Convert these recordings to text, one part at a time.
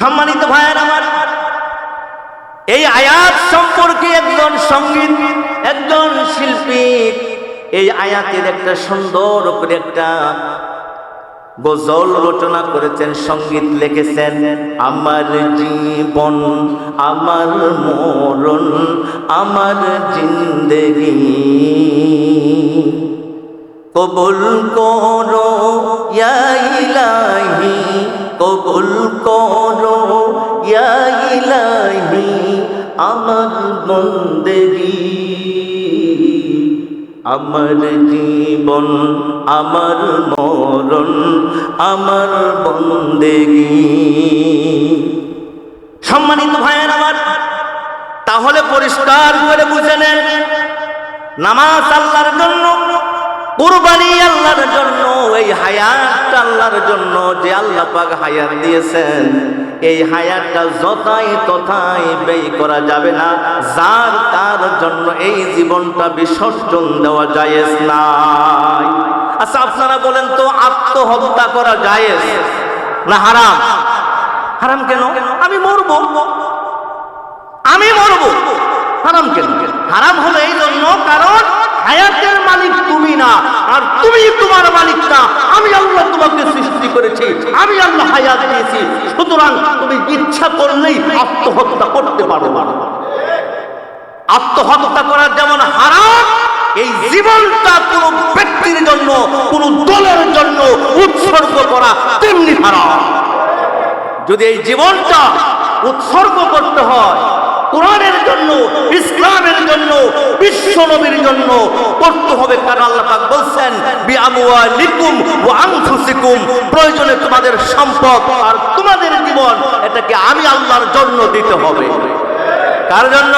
সম্মানিত ভাইয়ের আমার, এই আয়াত সম্পর্কে একজন সংগীত, একজন শিল্পী, এই আয়াতের একটা সুন্দর করে একটা গজল রচনা করেছেন, সংগীত লিখেছেন, আমার জীবন, আমার মরণ, আমার জিন্দেগি। কবুল করো ইলাহি, কবুল করো বন্দেগি আমার জীবন, আমার মরণ, আমার বন্দেগি। সম্মানিত ভাইয়ের আমার, তাহলে পরিষ্কার করে বুঝে নেন, নামাজ আল্লাহর জন্য, কুরবানি আল্লাহর জন্য, এই হায়াত আল্লাহর জন্য যে আল্লাহ পাক হায়াত দিয়েছেন এই হায়াতটা যথাই তথাই ব্যয় করা যাবে না। যার তার জন্য এই জীবনটা বিসর্জন দেওয়া জায়েজ নাই। আচ্ছা আপনারা বলেন তো আত্মহত্যা করা জায়েজ না হারাম? হারাম কেন? আমি মরবো। আমি মরবো। হারাম কেন? হারাম হলো এই জন্য কারণ হায়াতের মালিক তুমি না আর তুমি তোমার মালিক না আমি আল্লাহ তোমাকে সৃষ্টি করেছি, আমি আল্লাহ হায়াত দিয়েছি। সুতরাং তুমি ইচ্ছা করলেই আত্মহত্যা করতে পারো না। আত্মহত্যা করার যেমন হারাম, এই জীবনটা কোন ব্যক্তির জন্য, কোন দলের জন্য উৎসর্গ করা তেমনি হারাম। যদি এই জীবনটা উৎসর্গ করতে হয়, কোরআনের জন্য, ইসলামের জন্য, বিশ্ব নবীর জন্য করতে হবে কারণ আল্লাহ পাক বলছেন বি আমওয়ালিকুম ওয়া আনফুসিকুম। প্রয়োজনে তোমাদের সম্পদ আর তোমাদের জীবন এটাকে আমি আল্লাহর জন্য দিতে হবে। কার জন্য?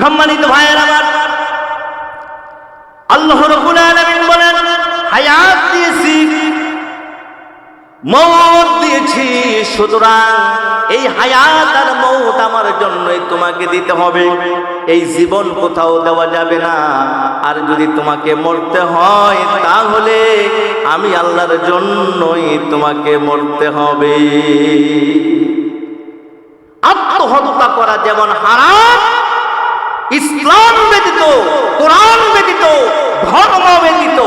সম্মানিত ভাইয়ের আমার। আল্লাহ রাব্বুল আলামিন বলেন, হায়াত দিয়েছি মৌত দিয়েছি, সুতরাং এই হায়াত আর মৌত আমার জন্যই তোমাকে দিতে হবে। এই জীবন কোথাও দেওয়া যাবে না। আর যদি তোমাকে মরতে হয়, তাহলে আমি আল্লাহর জন্যই তোমাকে মরতে হবে। আত্মহত্যা করা যেমন হারাম, ইসলাম ব্যতীত, কোরআন ব্যতীত, ধর্ম ব্যতীত,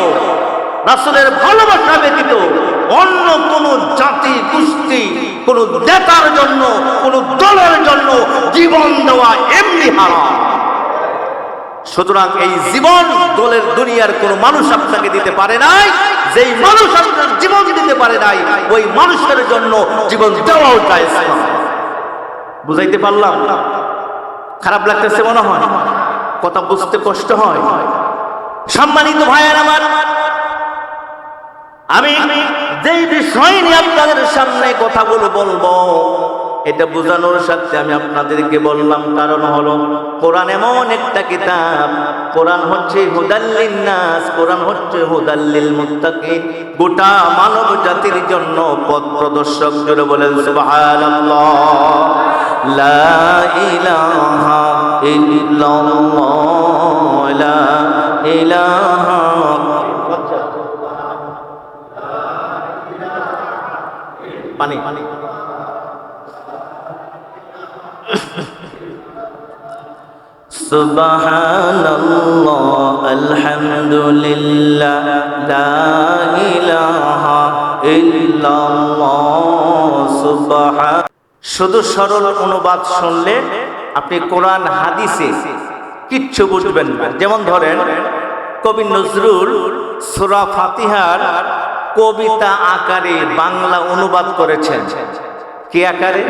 রাসুলের ভালোবাসা ব্যতীত অন্য কোন জাতি গোষ্ঠী কোন নেতার জন্য, কোন দলের জন্য জীবন দেওয়া এমনি হারাম। সুতরাং এই জীবন দলের দুনিয়ার কোন মানুষ আপনাকে দিতে পারে নাই, যেই মানুষ আপনার জীবন দিতে পারে নাই, ওই মানুষের জন্য জীবন দেওয়াও যায় বুঝাইতে পারলাম? খারাপ লাগতেছে মনে হয়? কথা বুঝতে কষ্ট হয়। সম্মানিত ভাইয়ের আমার আমি বিষয় আপনাদের সামনে কথাগুলো বলব। এটা বোঝানোর সাথে আমি আপনাদেরকে বললাম, কারণ হলো কোরআন এমন একটা কিতাব। কোরআন হচ্ছে হুদাল্লিন নাস কোরআন হচ্ছে হুদাল্লিল মুত্তাকিন গোটা মানব জাতির জন্য পথ প্রদর্শক জুড়ে বলেন, সুবহানাল্লাহ। লা ইলাহা ইল্লাল্লাহ, লা ইলাহা সুবহানাল্লাহ, আলহামদুলিল্লাহ শুধু সরল অনুবাদ শুনলে আপনি কোরআন, হাদিসে কিচ্ছু বুঝবেন না। যেমন ধরেন, কবি নজরুল সুরা ফাতিহার কবিতা আকারে বাংলা অনুবাদ করেছেন। কি আকারে?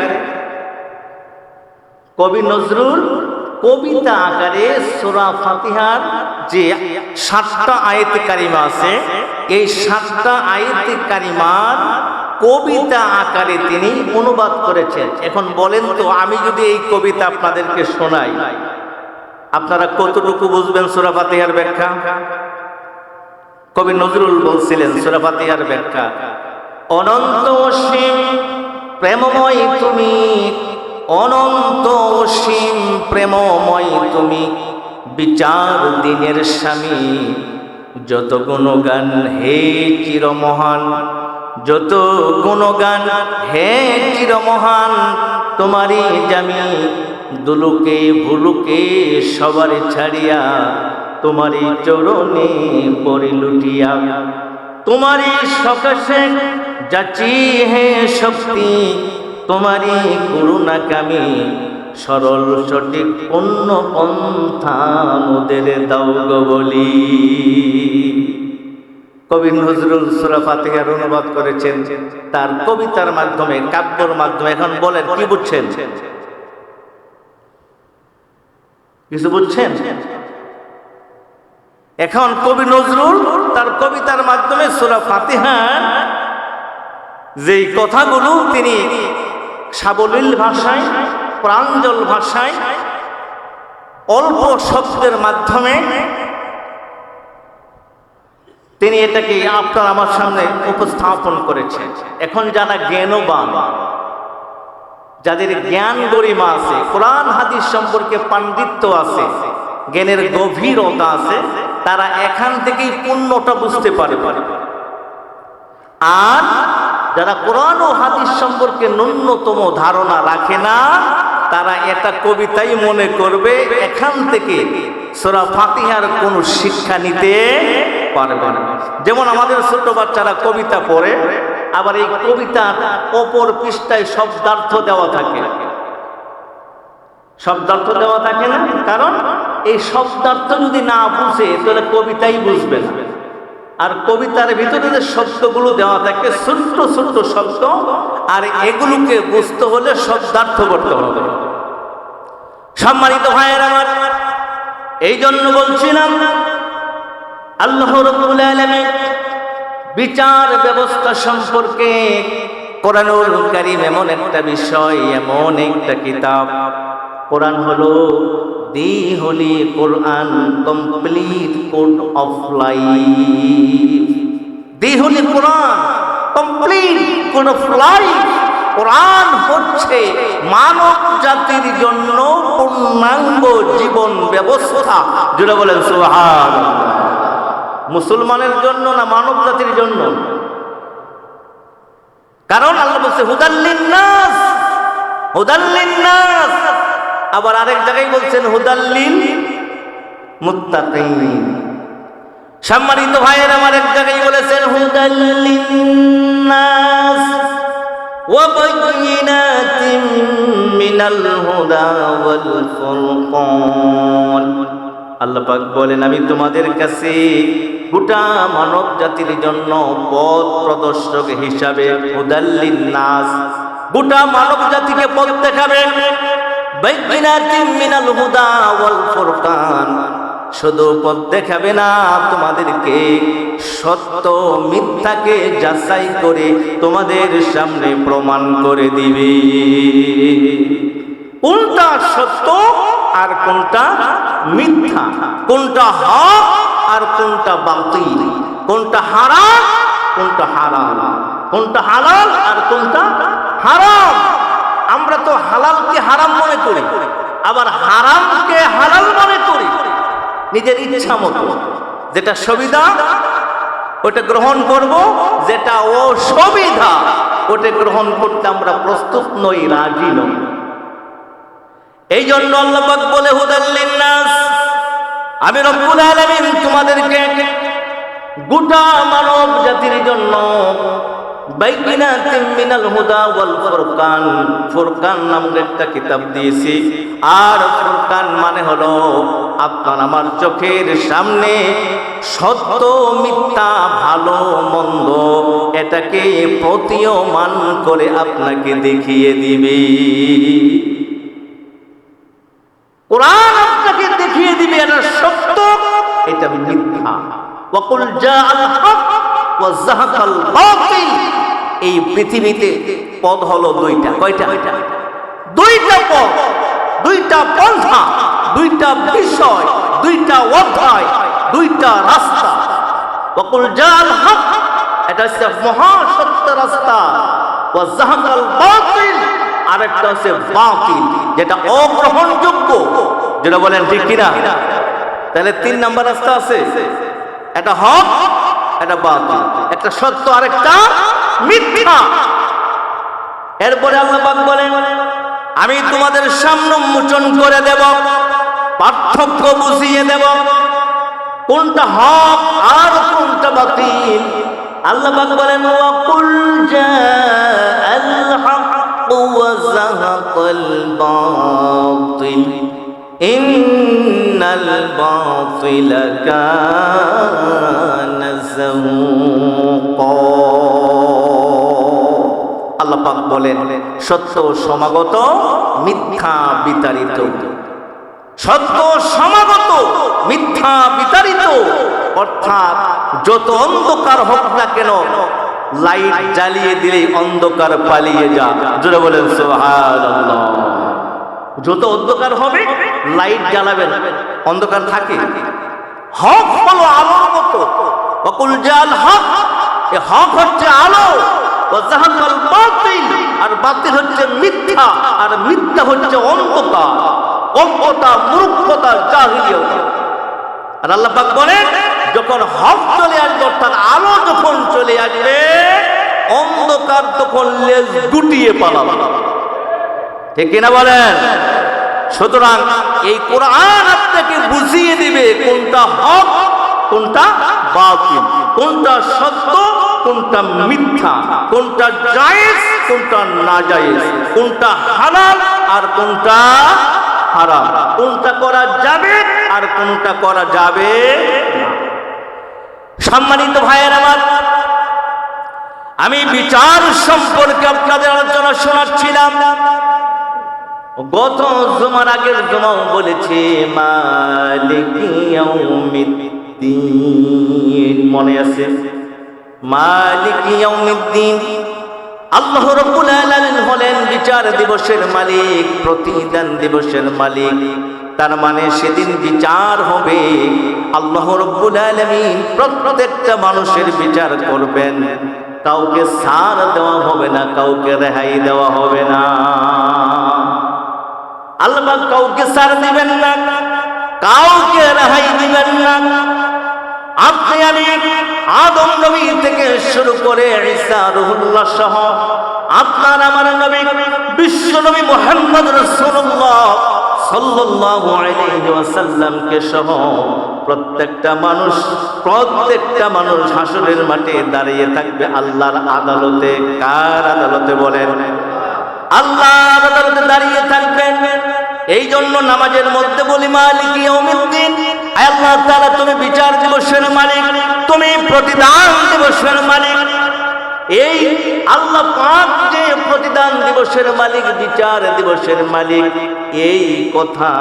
কবি নজরুল কবিতা আকারে সুরা ফাতিহার যে সাতটা আয়তে কারিমা আছে, এই সাতটা আয়তে কারিমার কবিতা আকারে তিনি অনুবাদ করেছেন। এখন বলেন তো, আমি যদি এই কবিতা আপনাদেরকে শোনাই, আপনারা কতটুকু বুঝবেন সুরা ফাতিহার ব্যাখ্যা? কবি নজরুল বলছিলেন, সুরা ফাতিহার ব্যাখ্যা, অনন্ত অসীম প্রেমময় তুমি অনন্ত অসীম প্রেমময় তুমি, বিচার দিনের স্বামী, যত গুণগান হে চিরমহান, যত গুণগান হে চির মহান তোমারই জামি দুলুকে ভুলুকে সবার ছাড়িয়া, তোমারই চরণে পরে লুটিয়া, তোমারই সকাশে যাচি হে শক্তি তোমারই করুণা কামি সরল, সঠিক, অন্য পন্থা মোদের দাও বলি। কবি নজরুল সুরা ফাতিহার অনুবাদ করেছেন, তার কবিতার মাধ্যমে, কাব্যর মাধ্যমে। এখন বলেন, কি বুঝছেন? কিছু বুঝছেন? এখন কবি নজরুল তার কবিতার মাধ্যমে সুরা ফাতিহার যেই কথাগুলো তিনি সাবলীল ভাষায়, প্রাঞ্জল ভাষায়, অল্প শব্দের মাধ্যমে তিনি এটাকে আপনার আমার সামনে উপস্থাপন করেছেন এখন যারা জ্ঞানবান, যাদের জ্ঞান গরিমা আছে, কোরআন, হাদিস সম্পর্কে পাণ্ডিত্য আছে, জ্ঞানের গভীরতা আছে, তারা এখান থেকেই পূর্ণটা বুঝতে পারে আর যারা কোরআন ও হাদিস সম্পর্কে ন্যূনতম ধারণা রাখে না, তারা এটা কবিতাই মনে করবে, এখান থেকে সোরা ফাতিহার কোনো শিক্ষা নিতে পারবে না। যেমন আমাদের ছোট বাচ্চারা কবিতা পড়ে, আবার এই কবিতার অপর পৃষ্ঠায় শব্দার্থ দেওয়া থাকে। শব্দার্থ দেওয়া থাকে না? কারণ এই শব্দার্থ যদি না বুঝে, তাহলে কবিতাই বুঝবে না। আর কবিতার ভিতরে যে শব্দগুলো দেওয়া থাকে, ছোট্ট ছোট্ট শব্দ, আর এগুলোকে বুঝতে হলে শব্দার্থ করতে হবে। সম্মানিত ভাইয়ের আমার এই জন্য বলছিলাম, আল্লাহ আলামিন বিচার ব্যবস্থা সম্পর্কে কোরআনুল কারীম এমন একটা বিষয়, এমন একটা কিতাব কোরআন হলো the holy Quran complete code of life. The holy Quran complete code of life. Quran হচ্ছে মানব জাতির জন্য পূর্ণাঙ্গ জীবন ব্যবস্থা। যেটা বলেন সুহান মুসলমানের জন্য না মানব জাতির জন্য? কারণ আল্লাহ বলছে হুদাল্লিন নাস হুদাল্লিন নাস আবার আরেক জায়গায় বলছেন হুদাল্লিন মুত্তাকিন সম্মানিত ভাইয়ের আমার এক জায়গায় বলেছেন হুদাল্লিন নাস وبينات من الهدى والفرقان আল্লাহ পাক বলেন আমি তোমাদের কাছে গোটা মানব জাতির জন্য পথ প্রদর্শক হিসাবে হুদাল্লিন নাস গোটা মানব জাতিকে পথ দেখাবে বাইনাতিম শুধু পথ দেখাবে না তোমাদেরকে, সত্য মিথ্যাকে যাচাই করে তোমাদের সামনে প্রমাণ করে দিবে। কোনটা সত্য আর কোনটা মিথ্যা? কোনটা হক আর কোনটা বাতিল? কোনটা হারাম কোনটা হারাম? কোনটা হালাল আর কোনটা হারাম? আমরা তো হালালকে হারাম মনে করি, আবার হারামকে হালাল মনে করি। নিজের ইচ্ছা মতো, যেটা সুবিধা, ওটা গ্রহণ করব, যেটা অসুবিধা, ওটা গ্রহণ করতে আমরা প্রস্তুত নই, রাজি নই। এই জন্য আল্লাহ পাক বলে হুদাল্লিন নাস আমি রব্বুল আলামিন তোমাদেরকে গোটা মানব জাতির জন্য মিনাল হুদা ওয়াল ফুরকান। একটা কিতাব দিয়েছি। আর মানে হলো আমার চোখের সামনে সত্য, মিথ্যা, ভালো, মন্দ, এটাকে প্রতীয়মান করে আপনাকে দেখিয়ে দিবে। কোরআন আপনাকে দেখিয়ে দিবে, এটা সত্য, এটা মিথ্যা। জাআল হক ওয়া যাহাকাল বাতিল। এই পৃথিবীতে পদ হলো দুইটা। কয়টা? দুইটা পদ। দুইটা পন্থা, দুইটা বিষয়, দুইটা অধ্যায়, দুইটা রাস্তা। বকুল জাআল হক, এটা হচ্ছে মহা সত্য রাস্তা। ওয়া যাহাকাল বাতিল, আরেকটা হচ্ছে বাতিল, যেটা অগ্রহণযোগ্য। যেটা বলেন ঠিক কিনা? তাহলে তিন নাম্বার রাস্তা আছে। এটা হক এটা বাতিল। একটা সত্য, আরেকটা মিথ্যা। এরপরে আল্লাহ বলেন, আমি তোমাদের সামনে মোচন করে দেব, পার্থক্য বুঝিয়ে দেব। কোনটা হক আর কোনটা বাতিল? আল্লাহ পাক বলেন, ওয়াকুল জাআল হক ওয়া যাহাকাল বাতিল। ইন্নাল বাতিলা কানা পাক বলেন, সত্য সমাগত মিথ্যা বিতাড়িত। সত্য সমাগত মিথ্যা বিতাড়িত। অর্থাৎ যত অন্ধকার হোক না কেন, লাইট জ্বালিয়ে দিলে অন্ধকার পালিয়ে যা জোরে বলেন যত অন্ধকার হবে, লাইট জ্বালাবেন, অন্ধকার থাকে। হক হলো আলোর মতো। অকুল জাল হক, এ হক হচ্ছে আলো। বাতিল। আর বাতিল হচ্ছে মিথ্যা, আর মিথ্যা হচ্ছে অন্ধকার। অজ্ঞতা মূর্খতা, জাহিলিয়ত। আর আল্লাহ পাক বলেন, যখন হক চলে আসবে, অর্থাৎ আলো যখন চলে আসবে, অন্ধকার তখন লেজ গুটিয়ে পালাবে। ঠিক কিনা বলেন? সুতরাং এই কোরআন আপনাকে বুঝিয়ে দিবে কোনটা হক কোনটা বাতিল? কোনটা সত্য, কোনটা মিথ্যা? কোনটা জায়েজ, কোনটা না জায়েজ কোনটা হালাল আর কোনটা হারাম? কোনটা করা যাবে আর কোনটা করা যাবে সম্মানিত ভাইয়ের আমার, আমি বিচার সম্পর্কে আপনাদের আলোচনা শোনাচ্ছিলাম। গত জমার আগের জমাও বলেছে, মালিক ইয়াউমিদ্দিন। মনে আছে? মালিক ইয়াউমিদ্দিন। আল্লাহ রব্বুল আলামিন হলেন বিচার দিবসের মালিক, প্রতিদান দিবসের মালিক। তার মানে সেদিন বিচার হবে। আল্লাহ রব্বুল আলামিন প্রত্যেকটা মানুষের বিচার করবেন। কাউকে সার দেওয়া হবে না, কাউকে রেহাই দেওয়া হবে না। আল্লাহ কাউকে সার দিবেন না, কাউকে রেহাই দিবেন না। আপনি আমি আদম নবী থেকে শুরু করে ঈসা রুহুল্লাহ সহ আপনার আমার নবী, বিশ্ব নবী মুহাম্মদ রাসূলুল্লাহ সাল্লাল্লাহু আলাইহি ওয়াসাল্লামকে সহ প্রত্যেকটা মানুষ প্রত্যেকটা মানুষ হাসরের মাঠে দাঁড়িয়ে থাকবে আল্লাহর আদালতে। কার আদালতে বলেন? আল্লাহর আদালতে দাঁড়িয়ে থাকবেন। এই জন্য নামাজের মধ্যে বলি মালিক ইয়াউমিদ্দিন। আল্লাহ তারা তুমি বিচার দিবসের মালিক, তুমি প্রতিদান দিবসের মালিক। এই আল্লাহ যে প্রতিদান দিবসের মালিক, বিচার দিবসের মালিক, এই কথা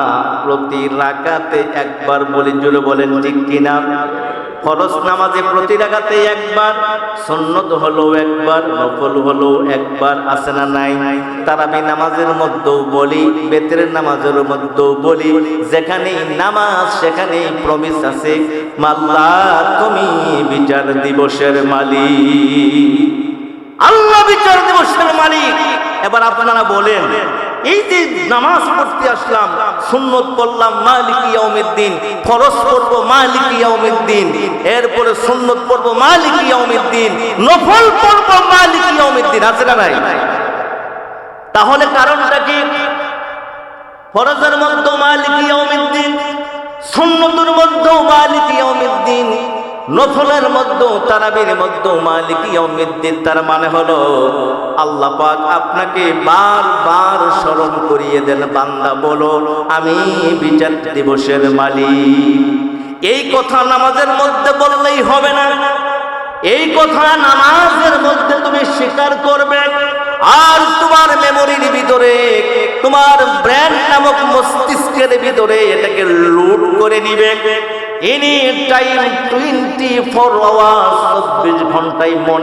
প্রতি রাকাতে একবার বলি জুড়ে বলেন ঠিক কিনা? ফরজ নামাজে প্রতি রাকাতে একবার, সুন্নত হলো একবার, নফল হলো একবার, আছে না নাই? তারাবি নামাজের মধ্যেও বলি বেতের নামাজের মধ্যেও বলি, যেখানেই নামাজ, সেখানেই প্রমিস আছে মাল্লা তুমি বিচার দিবসের মালিক। আল্লাহ বিচার দিবসের মালিক। এবার আপনারা বলেন এই যে নামাজ পড়তে আসলাম, সুন্নত পড়লাম মালিক ইয়াউমিদ্দিন, ফরজ পড়ব মালিক ইয়াউমিদ্দিন, এরপরে সুন্নত পড়ব মালিক ইয়াউমিদ্দিন, নফল পড়ব মালিক ইয়াউমিদ্দিন, আছে না নাই? তাহলে কারণটা কি? ফরজের মধ্যে মালিক ইয়াউমিদ্দিন, সুন্নতের মধ্যে মালিক ইয়াউমিদ্দিন নফলের মধ্যে তারাবির মধ্যে মালিক তার মানে হলো আল্লাহ পাক আপনাকে বারবার স্মরণ করিয়ে দেন, বান্দা বলো, আমি বিচার দিবসের মালিক। এই কথা নামাজের মধ্যে বললেই হবে না। এই কথা নামাজের মধ্যে তুমি স্বীকার করবে। আর তোমার মেমোরির ভিতরে, তোমার ব্র্যান্ড নামক মস্তিষ্কের ভিতরে এটাকে লুট করে নিবে। Any time twenty four hours চব্বিশ ঘন্টায় মনে